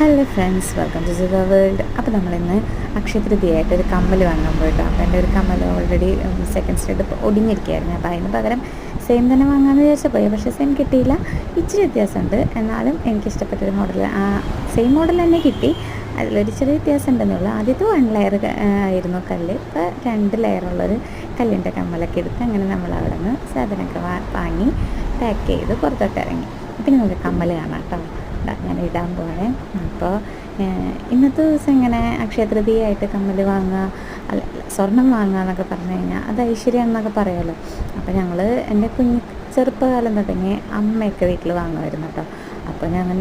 Hello friends welcome to the world അപ്പോൾ നമ്മളിന്ന് അക്ഷയതൃതിയായിട്ട് ഒരു കമ്മൽ വാങ്ങാൻ പോയിട്ടോ. അപ്പോൾ എന്റെ ഒരു കമ്മൽ ഓൾറെഡി സെക്കൻഡ് സ്റ്റേഡ് ഒടിഞ്ഞിരിക്കുകയായിരുന്നു. അപ്പോൾ അതിന് പകരം സെയിം തന്നെ വാങ്ങാമെന്ന് വിചാരിച്ചാൽ പോയി. പക്ഷേ സെയിം കിട്ടിയില്ല. ഇച്ചിരി വ്യത്യാസമുണ്ട്. എന്നാലും എനിക്ക് ഇഷ്ടപ്പെട്ടൊരു മോഡൽ സെയിം മോഡൽ തന്നെ കിട്ടി. അതിലൊരു ചെറിയ വ്യത്യാസം ഉണ്ടെന്നുള്ളൂ ആദ്യത്തെ വൺ ലെയർ ആയിരുന്നു കല്ല്. ഇപ്പോൾ രണ്ട് ലെയറുള്ളൊരു കല്ലിന്റെ കമ്മലൊക്കെ എടുത്ത് അങ്ങനെ നമ്മൾ അവിടെ നിന്ന് സാധനമൊക്കെ വാങ്ങി പാക്ക് ചെയ്ത് പുറത്തോട്ട് ഇറങ്ങി. പിന്നെ നമുക്ക് കമ്മൽ കാണാം കേട്ടോ. ഞാൻ ഇടാൻ പോണേ അപ്പോൾ ഇന്നത്തെ ദിവസം ഇങ്ങനെ അക്ഷയതൃതിയായിട്ട് കമ്മൽ വാങ്ങുക അല്ല സ്വർണം വാങ്ങുക എന്നൊക്കെ പറഞ്ഞു കഴിഞ്ഞാൽ അത് ഐശ്വര്യം എന്നൊക്കെ പറയുമല്ലോ. അപ്പോൾ ഞങ്ങൾ എന്റെ കുഞ്ഞ് ചെറുപ്പകാലം തുടങ്ങി അമ്മയൊക്കെ വീട്ടിൽ വാങ്ങുമായിരുന്നു കേട്ടോ. അപ്പോൾ ഞങ്ങൾ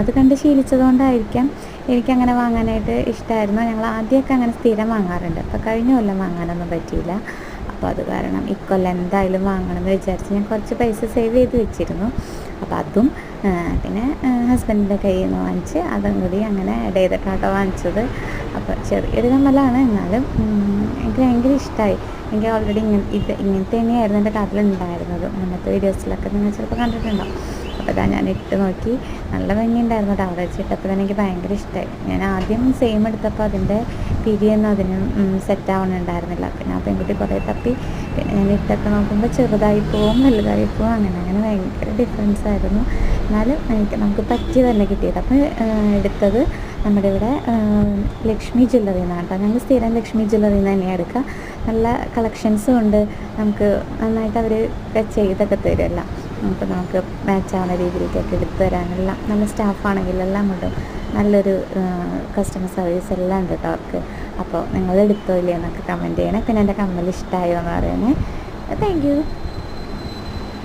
അത് കണ്ട് ശീലിച്ചതുകൊണ്ടായിരിക്കാം എനിക്കങ്ങനെ വാങ്ങാനായിട്ട് ഇഷ്ടമായിരുന്നു ഞങ്ങൾ ആദ്യമൊക്കെ അങ്ങനെ സ്ഥിരം വാങ്ങാറുണ്ട്. അപ്പോൾ കഴിഞ്ഞ കൊല്ലം വാങ്ങാനൊന്നും പറ്റിയില്ല. അപ്പോൾ അത് കാരണം ഇക്കൊല്ലം എന്തായാലും വാങ്ങണമെന്ന് വിചാരിച്ച് ഞാൻ കുറച്ച് പൈസ സേവ് ചെയ്ത് വെച്ചിരുന്നു. അപ്പോൾ അതും പിന്നെ ഹസ്ബൻഡിന്റെ കയ്യിൽ നിന്ന് വാങ്ങിച്ച് അതും കൂടി അങ്ങനെ ആഡ് ചെയ്തിട്ടാട്ടോ വാങ്ങിച്ചത്. അപ്പോൾ ചെറിയൊരു കമ്മലാണ്. എന്നാലും എനിക്ക് ഭയങ്കര ഇഷ്ടമായി എനിക്ക് ഓൾറെഡി ഇങ്ങനെ ഇത് ഇങ്ങനത്തെ തന്നെയായിരുന്നു എന്റെ കാതിലുണ്ടായിരുന്നത്. മുന്നത്തെ വീഡിയോസിലൊക്കെ നിങ്ങൾ ചിലപ്പോൾ കണ്ടിട്ടുണ്ടാവും. അപ്പോൾ ഇതാ ഞാൻ ഇട്ട് നോക്കി. നല്ല ഭംഗിയുണ്ടായിരുന്നു കേട്ടോ അവിടെ വെച്ചിട്ടപ്പോൾ എനിക്ക് ഭയങ്കര ഇഷ്ടമായി ഞാൻ ആദ്യം സെയിം എടുത്തപ്പോൾ അതിന്റെ പിരിയൊന്നും അതിന് സെറ്റ് ആവണുണ്ടായിരുന്നില്ല. പിന്നെ ആ പെൺകുട്ടി കുറേ തപ്പി. പിന്നെ ഞാൻ ഇട്ടൊക്കെ നോക്കുമ്പോൾ ചെറുതായി പോവും വലുതായി പോവും അങ്ങനെ അങ്ങനെ ഭയങ്കര ഡിഫറൻസ് ആയിരുന്നു. എന്നാലും എനിക്ക് നമുക്ക് തന്നെ കിട്ടിയത്. അപ്പോൾ എടുത്തത് നമ്മുടെ ഇവിടെ ലക്ഷ്മി ജ്വല്ലറി എന്നാണ് കേട്ടോ ഞങ്ങൾ സ്ഥിരം ലക്ഷ്മി ജ്വല്ലറി തന്നെയാണ് എടുക്കുക നല്ല കളക്ഷൻസും ഉണ്ട്. നമുക്ക് നന്നായിട്ട് അവർ ചെയ്തൊക്കെ തരുമല്ലോ നമുക്ക് നമുക്ക് മാച്ച് ആവുന്ന രീതിയിലേക്കൊക്കെ എടുത്തു തരാനെല്ലാം നല്ല സ്റ്റാഫാണെങ്കിൽ എല്ലാം കൊണ്ടും നല്ലൊരു കസ്റ്റമർ സർവീസ് എല്ലാം ഉണ്ട് കേട്ടോ അവർക്ക്. അപ്പോൾ നിങ്ങൾ എടുത്തോ ഇല്ലേ എന്നൊക്കെ കമന്റ് ചെയ്യണേ. പിന്നെ എന്റെ കമ്മൽ ഇഷ്ടമായോ എന്ന് പറയണേ താങ്ക് യു